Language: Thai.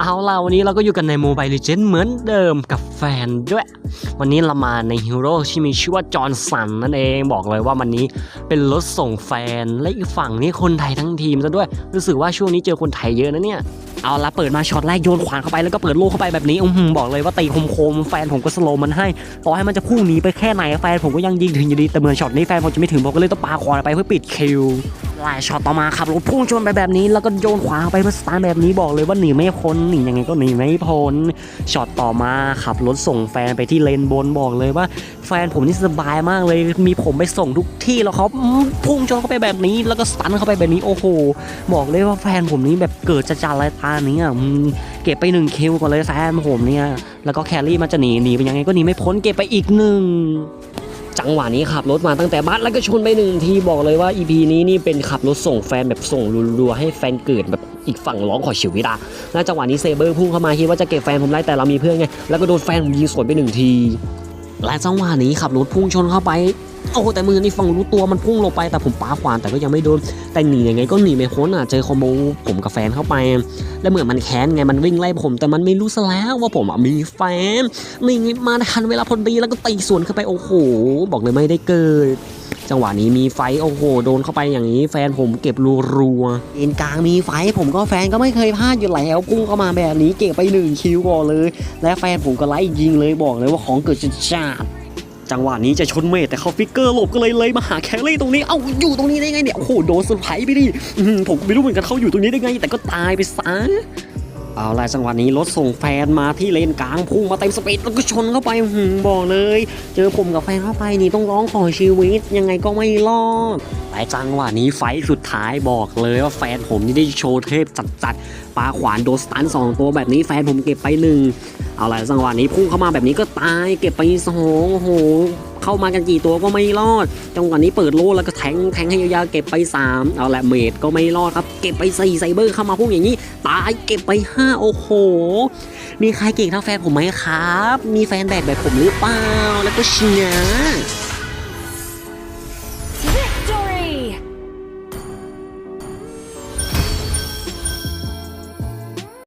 เอาล่ะวันนี้เราก็อยู่กันในโมบายล g e n d เหมือนเดิมกับแฟนด้วย วันนี้เรามาในฮีโร่ที่มีชื่อว่าจอห์นสันนั่นเองบอกเลยว่าวันนี้เป็นรถส่งแฟน และอีกฝั่งนี้คนไทยทั้งทีมซะด้วย รู้สึกว่าช่วงนี้เจอคนไทยเยอะนะเนี่ย เอาละเปิดมาช็อตแรกโยนขวานเข้าไปแล้วก็เปิดโลเข้าไปแบบนี้อื้อหือบอกเลยว่าตีคมๆแฟนผมก็สโลมันให้ ต่อให้มันจะพุ่งหนีไปแค่ไหนแฟนผมก็ยังยิงถึงอยู่ดีแต่เหมือนช็อตนี้แฟนผมจะไม่ถึงผมก็เลยต้องปาขวานไปเพื่อปิดคิว ลายช็อตต่อมาขับรถพุ่งชนไปแบบนี้ แล้วก็โยนขวาไปเพื่อสตาร์แบบนี้บอกเลยว่าหนีไม่พ้นหนียังไงก็หนีไม่พ้นช็อตต่อมาขับรถส่งแฟนไปที่เลนบนบอกเลยว่า แฟนผมนี่สบายมากเลย มีผมไปส่งทุกที่แล้วเขาพุ่งชนเข้าไปแบบนี้ แล้วก็สตันเข้าไปแบบนี้โอ้โหบอกเลยว่าแฟนผมนี้แบบเกิดจะจัดอะไรตาเนี้ยเก็บไปหนึ่งคิวก่อนเลยแฟนผมเนี่ยแล้วก็แครี่มันจะหนีหนีไปยังไงก็หนีไม่พ้นเก็บไปอีกหนึ่ง จังหวะนี้ขับรถมาตั้งแต่บ้านแล้วก็ชนไปหนึ่งทีบอกเลยว่า EP นี้นี่เป็นขับรถส่งแฟนแบบส่งรัวๆให้แฟนเกิดแบบอีกฝั่งร้องขอชีวิตอะแล้วจังหวะนี้เซเบอร์พุ่งเข้ามาคิดว่าจะเก็บแฟนผมได้แต่เรามีเพื่อนไงแล้วก็โดนแฟนผมยิงสวนไปหนึ่งที และจังหวะนี้ขับรถพุ่งชนเข้าไปโอ้แต่มือนี่ฝั่งรู้ตัวมันพุ่งลงไปแต่ผมป้าขวานแต่ก็ยังไม่โดนแต่หนียังไงก็หนีไม่พ้นอะเจอคอมโบผมกับแฟนเข้าไป แล้วเหมือนมันแค้นไงมันวิ่งไล่ผม แต่มันไม่รู้ซะแล้วว่าผมอะมีแฟนนี่มาทันเวลาพอดีแล้วก็ตีสวนเข้าไปโอ้โหบอกเลยไม่ได้เกิด จังหวะนี้มีไฟโอ้โหโดนเข้าไปอย่างนี้ แฟนผมเก็บรัวๆเอ็นกลางมีไฟผมก็แฟนก็ไม่เคยพลาดอยู่แล้วพุ่งเข้ามาแบบนี้เก็บไปหนึ่งคิวก่อนเลย และแฟนผมก็ไล่ยิงเลยบอกเลยว่าของเกิดจะจัดจังหวะนี้จะชนเมทแต่เขาฟิกเกอร์หลบก็เลยเลยมาหาแครี่ตรงนี้ เอ้าอยู่ตรงนี้ได้ไงเนี่ย โอ้โหโดนเซอร์ไพรส์ไปดิอื้อหือผมก็ไม่รู้เหมือนกันเขาอยู่ตรงนี้ได้ไง แต่ก็ตายไปซะ เอาละจังหวะนี้รถส่งแฟนมาที่เลนกลางพุ่งมาเต็มสปีดแล้วก็ชนเข้าไปหืมบอกเลย เจอผมกับแฟนเข้าไปนี่ต้องร้องขอชีวิตยังไงก็ไม่รอด แต่จังหวะนี้ไฟสุดท้ายบอกเลยว่าแฟนผมนี่ได้โชว์เทพจัดๆปาขวานโดนสตันสองตัวแบบนี้แฟนผมเก็บไปหนึ่งเอาละจังหวะนี้พุ่งเข้ามาแบบนี้ก็ตายเก็บไปสองโอ้โหเข้ามากันกี่ตัวก็ไม่รอด จังหวะนี้เปิดโลแล้วก็แทงแทงให้ยาวๆเก็บไป 3 เอาละเมดก็ไม่รอดครับ เก็บไป4ไซเบอร์เข้ามาพุ่งอย่างนี้ ตายเก็บไป 5 โอ้โห มีใครเก่งเท่าแฟนผมไหมครับ มีแฟนแบบแบบผมหรือเปล่า แล้วก็เชียร์